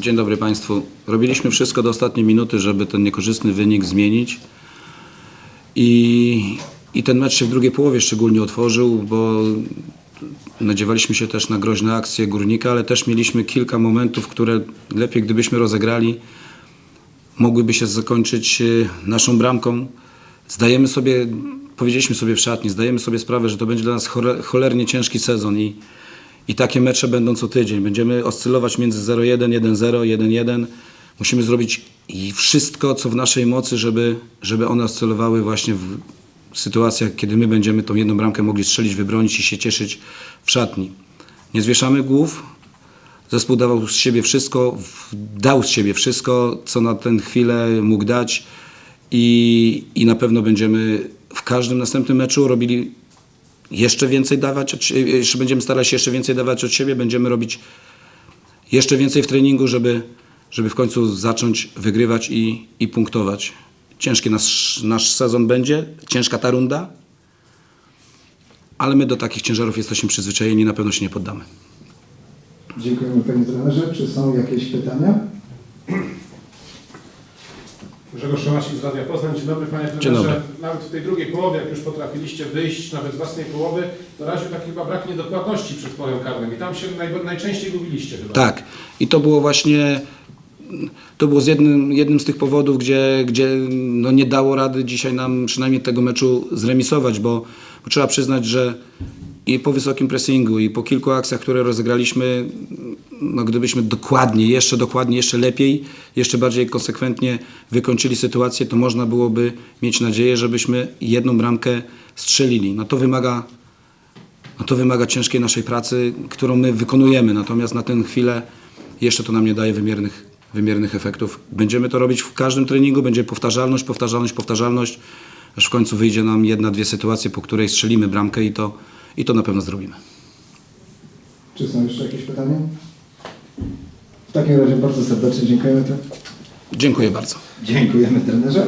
Dzień dobry Państwu. Robiliśmy wszystko do ostatniej minuty, żeby ten niekorzystny wynik zmienić. I, I ten mecz się w drugiej połowie szczególnie otworzył, bo nadziewaliśmy się też na groźne akcje górnika, ale też mieliśmy kilka momentów, które lepiej gdybyśmy rozegrali, mogłyby się zakończyć y, naszą bramką. Zdajemy sobie, powiedzieliśmy sobie w szatni, zdajemy sobie sprawę, że to będzie dla nas cholernie ciężki sezon i, i takie mecze będą co tydzień. Będziemy oscylować między 0-1, 1-0, 1-1. Musimy zrobić wszystko, co w naszej mocy, żeby, żeby one oscylowały właśnie w sytuacjach, kiedy my będziemy tą jedną bramkę mogli strzelić, wybronić i się cieszyć w szatni. Nie zwieszamy głów, Zespół dawał z siebie wszystko, dał z siebie wszystko, co na tę chwilę mógł dać i, i na pewno będziemy w każdym następnym meczu robili jeszcze więcej dawać, od, jeszcze będziemy starali się jeszcze więcej dawać od siebie, będziemy robić jeszcze więcej w treningu, żeby, żeby w końcu zacząć wygrywać i, i punktować. Ciężki nasz, nasz sezon będzie, ciężka ta runda, ale my do takich ciężarów jesteśmy przyzwyczajeni, na pewno się nie poddamy. Dziękujemy Panie Trenerze. Czy są jakieś pytania? Grzegorz Szomasik z Radia Poznań. Dzień dobry Panie dobry. Nawet w tej drugiej połowie, jak już potrafiliście wyjść nawet z własnej połowy, to raził taki chyba brak niedokładności przed polem karnym i tam się naj, najczęściej gubiliście chyba. Tak. I to było właśnie, to było z jednym, jednym z tych powodów, gdzie, gdzie no nie dało rady dzisiaj nam przynajmniej tego meczu zremisować, bo, bo trzeba przyznać, że i po wysokim pressingu, i po kilku akcjach, które rozegraliśmy, no gdybyśmy dokładnie, jeszcze dokładnie, jeszcze lepiej, jeszcze bardziej konsekwentnie wykończyli sytuację, to można byłoby mieć nadzieję, żebyśmy jedną bramkę strzelili. No to wymaga no to wymaga ciężkiej naszej pracy, którą my wykonujemy. Natomiast na tę chwilę jeszcze to nam nie daje wymiernych, wymiernych efektów. Będziemy to robić w każdym treningu, będzie powtarzalność, powtarzalność, powtarzalność, aż w końcu wyjdzie nam jedna, dwie sytuacje, po której strzelimy bramkę i to, i to na pewno zrobimy. Czy są jeszcze jakieś pytania? W takim razie bardzo serdecznie dziękujemy. Dziękuję bardzo. Dziękujemy trenerze.